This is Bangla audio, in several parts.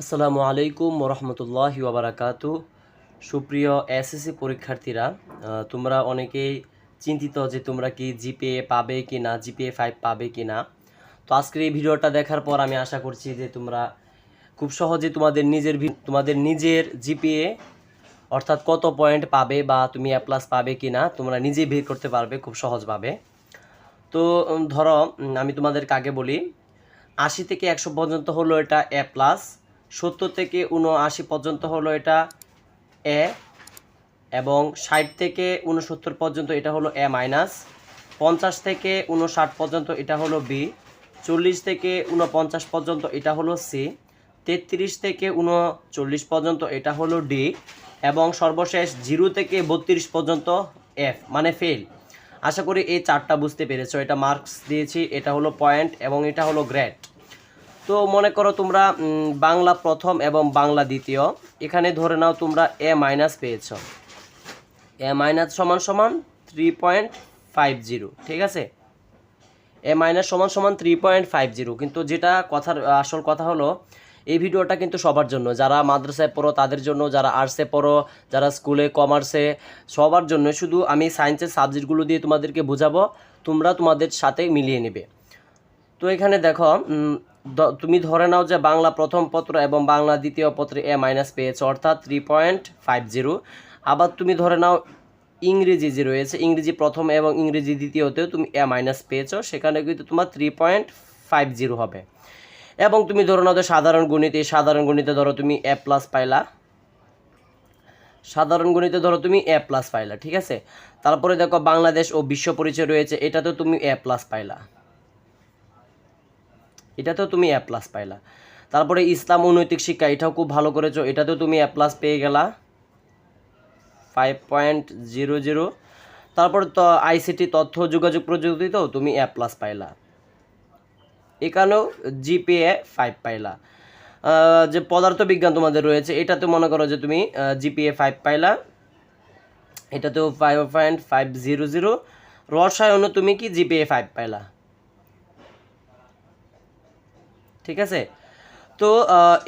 আসসালামু আলাইকুম রহমতুল্লাহি ওবরাকাতু সুপ্রিয় এসএসসি পরীক্ষার্থীরা তোমরা অনেকেই চিন্তিত যে তোমরা কি জিপিএ পাবে কি না জিপিএ ফাইভ পাবে কি না তো আজকের এই ভিডিওটা দেখার পর আমি আশা করছি যে তোমরা খুব সহজে তোমাদের নিজের তোমাদের নিজের জিপিএ, অর্থাৎ কত পয়েন্ট পাবে বা তুমি এ প্লাস পাবে কি না তোমরা নিজেই বের করতে পারবে খুব সহজভাবে। তো ধরো আমি তোমাদেরকে আগে বলি, আশি থেকে একশো পর্যন্ত হলো এটা এ প্লাস সত্তর থেকে উনআশি পর্যন্ত হলো এটা এ এবং ষাট থেকে উনসত্তর পর্যন্ত এটা হলো এ মাইনাস পঞ্চাশ থেকে উনষাট পর্যন্ত এটা হলো বি চল্লিশ থেকে উনপঞ্চাশ পর্যন্ত এটা হলো সি তেত্রিশ থেকে উনচল্লিশ পর্যন্ত এটা হলো ডি এবং সর্বশেষ জিরো থেকে বত্রিশ পর্যন্ত এফ মানে ফেল আশা করি এই চারটা বুঝতে পেরেছ। এটা মার্কস দিয়েছি, এটা হলো পয়েন্ট এবং এটা হলো গ্রেড তো মনে করো তোমরা বাংলা প্রথম এবং বাংলা দ্বিতীয়। এখানে ধরে নাও তোমরা এ মাইনাস পেয়েছ। এ মাইনাস সমান সমান থ্রি পয়েন্ট ফাইভ জিরো ঠিক আছে? এ মাইনাস সমান সমান থ্রি পয়েন্ট ফাইভ জিরো কিন্তু যেটা কথার, আসল কথা হলো, এই ভিডিওটা কিন্তু সবার জন্য। যারা মাদ্রাসায় পড়ো, তাদের জন্য, যারা আর্টসে পড়ো, যারা স্কুলে কমার্সে সবার জন্য শুধু আমি সায়েন্সের সাবজেক্টগুলো দিয়ে তোমাদেরকে বোঝাবো, তোমরা তোমাদের সাথে মিলিয়ে নেবে। তো এখানে দেখো তুমি ধরে নাও যে বাংলা প্রথম পত্র এবং বাংলা দ্বিতীয় পত্রে এ মাইনাস পেয়েছ, অর্থাৎ থ্রি পয়েন্ট ফাইভ জিরো আবার তুমি ধরে নাও ইংরেজি যে রয়েছে, ইংরেজি প্রথম এবং ইংরেজি দ্বিতীয়তেও তুমি এ মাইনাস পেয়েছ, সেখানে কিন্তু তোমার থ্রি পয়েন্ট ফাইভ জিরো হবে। এবং তুমি ধরে নাও যে সাধারণ গণিতে সাধারণ গণিতে ধরো তুমি এ প্লাস পাইলা। সাধারণ গণিতে ধরো তুমি এ প্লাস পাইলা, ঠিক আছে? তারপরে দেখো বাংলাদেশ ও বিশ্ব পরিচয় রয়েছে, এটাতেও তুমি এ প্লাস পাইলা। এটাতেও তুমি এ প্লাস পাইলা। তারপরে ইসলাম ও নৈতিক শিক্ষা, এটাও খুব ভালো করেছ, এটাতেও তুমি এ প্লাস পেয়ে গেলা। ফাইভ পয়েন্ট জিরো জিরো তারপর তো আইসিটি তথ্য, যোগাযোগ প্রযুক্তিতেও তুমি এ প্লাস পাইলা। এখানেও জিপিএ ফাইভ পাইলা। যে পদার্থ বিজ্ঞান তোমাদের রয়েছে, এটাতে মনে করো যে তুমি জিপিএ ফাইভ পাইলা। এটাতেও five point five zero zero রসায়নও তুমি কি জিপিএ ফাইভ পাইলা? ঠিক আছে? তো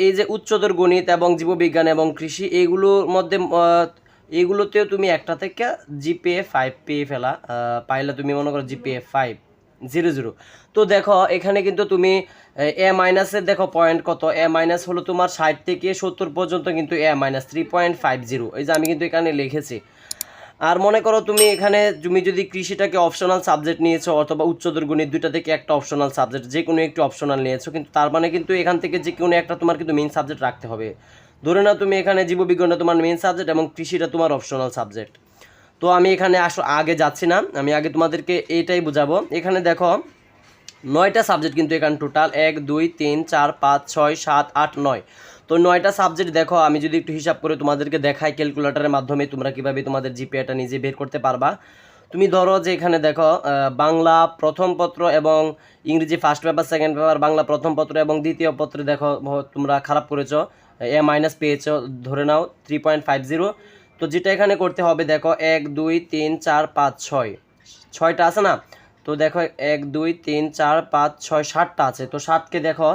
এই যে উচ্চতর গণিত এবং জীববিজ্ঞান এবং কৃষি এইগুলোর মধ্যে আহ, এইগুলোতেও তুমি একটা থেকে জিপিএ ফাইভ পেয়ে ফেলা পাইলে তুমি মনে করো জিপিএ ফাইভ জিরো জিরো। তো দেখো এখানে কিন্তু তুমি এ মাইনাসের দেখো পয়েন্ট কত? এ মাইনাস হলো তোমার ষাট থেকে সত্তর পর্যন্ত কিন্তু A minus three point five zero এই যে আমি কিন্তু এখানে লিখেছি। আর মনে করো তুমি এখানে তুমি যদি কৃষিটাকে অপশনাল সাবজেক্ট নিয়েছো অথবা উচ্চতর গণিত দুইটা থেকে একটা অপশনাল সাবজেক্ট যে কোনো একটি অপশনাল নিয়েছো, কিন্তু তার মানে কিন্তু এখান থেকে যে কোনো একটা তোমার কিন্তু মেইন সাবজেক্ট রাখতে হবে। ধরে নাও তুমি এখানে জীববিজ্ঞানটা তোমার মেইন সাবজেক্ট এবং কৃষিটা তোমার অপশনাল সাবজেক্ট তো আমি এখানে আস, আগে যাচ্ছি না, আমি আগে তোমাদেরকে এইটাই বুঝাবো। এখানে দেখো, নয়টা সাবজেক্ট কিন্তু এখানে টোটাল এক, দুই, তিন, চার, পাঁচ, ছয়, সাত, আট, নয়। তো নয়টা সাবজেক্ট দেখো, আমি যদি একটু হিসাব করে তোমাদেরকে দেখাই ক্যালকুলেটরের মাধ্যমে তোমরা কীভাবে তোমাদের জিপিএটা নিজে বের করতে পারবা। তুমি ধরো যে এখানে দেখো বাংলা প্রথম পত্র এবং ইংরেজি first paper second paper Bangla প্রথম পত্র এবং দ্বিতীয় পত্রে দেখো তোমরা খারাপ করেছ, এ মাইনাস পেয়েছ, ধরে নাও থ্রি পয়েন্ট ফাইভ জিরো তো যেটা এখানে করতে হবে দেখো, এক, দুই, তিন, চার, পাঁচ, ছয়। ছয়টা আছে না? তো দেখো, এক, দুই, তিন, চার, পাঁচ, ছয়, সাতটা আছে। তো সাতকে দেখো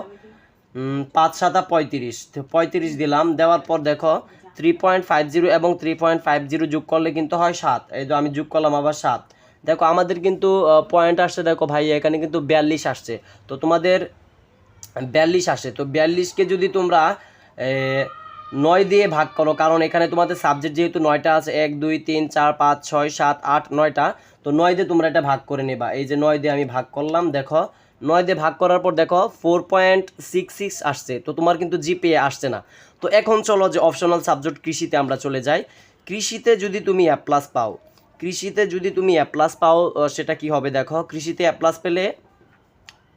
পাঁচ সাতা পঁয়ত্রিশ। পঁয়ত্রিশ দিলাম, দেওয়ার পর দেখো থ্রি পয়েন্ট ফাইভ জিরো এবং থ্রি পয়েন্ট ফাইভ জিরো যোগ করলে কিন্তু হয় সাত। এই তো আমি যোগ করলাম আবার সাত। দেখো, আমাদের কিন্তু পয়েন্ট আসছে, দেখো ভাই, এখানে কিন্তু বিয়াল্লিশ আসছে। তো তোমাদের বিয়াল্লিশ আসে। তো বিয়াল্লিশকে যদি তোমরা নয় দিয়ে ভাগ করো, কারণ এখানে তোমাদের সাবজেক্ট যেহেতু নয়টা আছে, এক, দুই, তিন, চার, পাঁচ, ছয়, সাত, আট, নয়টা, তো নয় দিয়ে তোমরা এটা ভাগ করে নেবা। এই যে নয় দিয়ে আমি ভাগ করলাম, দেখো নয় দিয়ে ভাগ করার পর দেখো ফোর পয়েন্ট সিক্স সিক্স আসছে। তো তোমার কিন্তু জিপিএ আসছে না। তো এখন চলো যে অপশনাল সাবজেক্ট কৃষিতে আমরা চলে যাই। কৃষিতে যদি তুমি এ প্লাস পাও, কৃষিতে যদি তুমি এ প্লাস পাও সেটা কি হবে দেখো? কৃষিতে এ প্লাস পেলে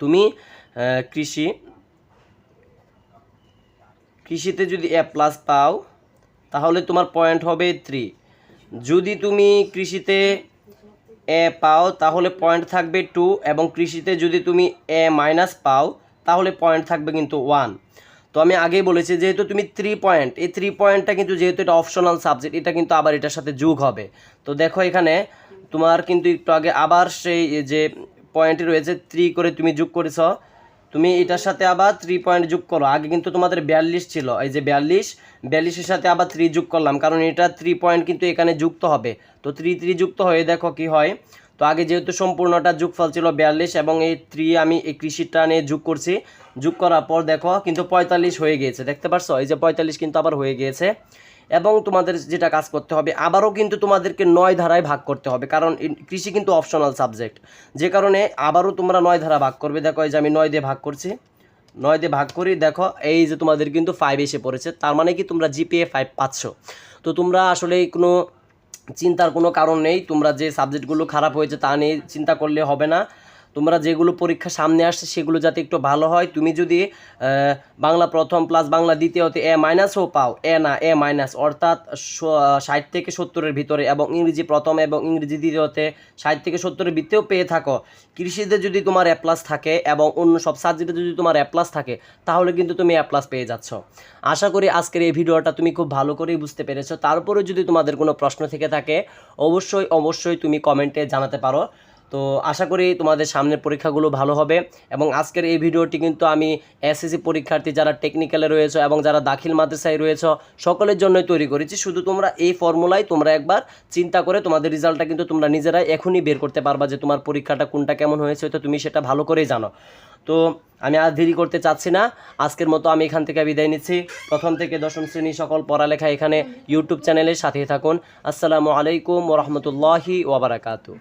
তুমি কৃষি, কৃষিতে যদি এ প্লাস পাও, তাহলে তোমার পয়েন্ট হবে থ্রি যদি তুমি কৃষিতে এ পাও, তাহলে পয়েন্ট থাকবে টু এবং কৃষিতে যদি তুমি এ মাইনাস পাও, তাহলে পয়েন্ট থাকবে কিন্তু ওয়ান তো আমি আগেই বলেছি, যেহেতু তুমি থ্রি পয়েন্ট এই থ্রি পয়েন্টটা কিন্তু যেহেতু এটা অপশনাল সাবজেক্ট এটা কিন্তু আবার এটার সাথে যোগ হবে। তো দেখো এখানে, তোমার কিন্তু একটু আগে আবার সেই যে পয়েন্টে রয়েছে থ্রি করে তুমি যোগ করেছ তুমি এটার সাথে আবার থ্রি পয়েন্ট যোগ করো। আগে কিন্তু তোমাদের বিয়াল্লিশ ছিল। এই যে বিয়াল্লিশ, বিয়াল্লিশের সাথে আবার থ্রি যোগ করলাম, কারণ এটা থ্রি পয়েন্ট কিন্তু এখানে যুক্ত হবে। তো থ্রি থ্রি যুক্ত হয়ে দেখো কি হয়। তো আগে যেহেতু সম্পূর্ণটা যোগফল ছিল বিয়াল্লিশ এবং এই থ্রি আমি এই কৃষিটা নিয়ে যোগ করছি। যোগ করার পর দেখো কিন্তু পঁয়তাল্লিশ হয়ে গিয়েছে, দেখতে পারছ? এই যে পঁয়তাল্লিশ কিন্তু আবার হয়ে গিয়েছে। এবং তোমাদের যেটা কাজ করতে হবে, আবারও কিন্তু তোমাদেরকে নয় ধারায় ভাগ করতে হবে, কারণ কৃষি কিন্তু অপশনাল সাবজেক্ট যে কারণে আবারও তোমরা নয় ধারা ভাগ করবে। দেখো, এই যে আমি নয় দিয়ে ভাগ করছি, নয় দিয়ে ভাগ করি, দেখো, এই যে তোমাদের কিন্তু ফাইভ এসে পড়েছে, তার মানে কি তোমরা জিপিএ ফাইভ পাচ্ছ। তো তোমরা আসলে কোনো চিন্তার কোনো কারণ নেই, তোমরা যে সাবজেক্টগুলো খারাপ হয়েছে তা নিয়ে চিন্তা করলে হবে না। তোমরা যেগুলো পরীক্ষা সামনে আসছে সেগুলো যাতে একটু ভালো হয়। তুমি যদি বাংলা প্রথম প্লাস বাংলা দ্বিতীয়তে এ মাইনাসও পাও, এ না, এ মাইনাস অর্থাৎ ষাট থেকে সত্তরের ভিতরে এবং ইংরেজি প্রথম এবং ইংরেজি দ্বিতীয়তে ষাট থেকে সত্তরের ভিতরেও পেয়ে থাকো। কৃষিতে যদি তোমার এ প্লাস থাকে এবং অন্য সব সাবজেক্টে যদি তোমার এ প্লাস থাকে, তাহলে কিন্তু তুমি এ প্লাস পেয়ে যাচ্ছ। আশা করি আজকের এই ভিডিওটা তুমি খুব ভালো করেই বুঝতে পেরেছ। তারপরে যদি তোমাদের কোনো প্রশ্ন থেকে থাকে, অবশ্যই অবশ্যই তুমি কমেন্টে জানাতে পারো। তো আশা করি তোমাদের সামনের পরীক্ষাগুলো ভালো হবে এবং আজকের এই ভিডিওটি কিন্তু আমি এসএসসি পরীক্ষার্থী যারা টেকনিক্যালে রয়েছে এবং যারা দাখিল মাদ্রাসায় রয়েছে, সকলের জন্যই তৈরি করেছি। শুধু তোমরা এই ফর্মুলায় তোমরা একবার চিন্তা করে তোমাদের রেজাল্টটা কিন্তু তোমরা নিজেরাই এখনই বের করতে পারবা যে তোমার পরীক্ষাটা কোনটা কেমন হয়েছে তো তুমি সেটা ভালো করেই জানো। তো আমি আর দেরি করতে চাচ্ছি না। আজকের মতো আমি এখান থেকে বিদায় নিচ্ছি। প্রথম থেকে দশম শ্রেণি সকল পড়ালেখা এখানে ইউটিউব চ্যানেলের সাথে থাকুন। আসসালামু আলাইকুম ওরহমতুল্লাহি ওবরাকাতু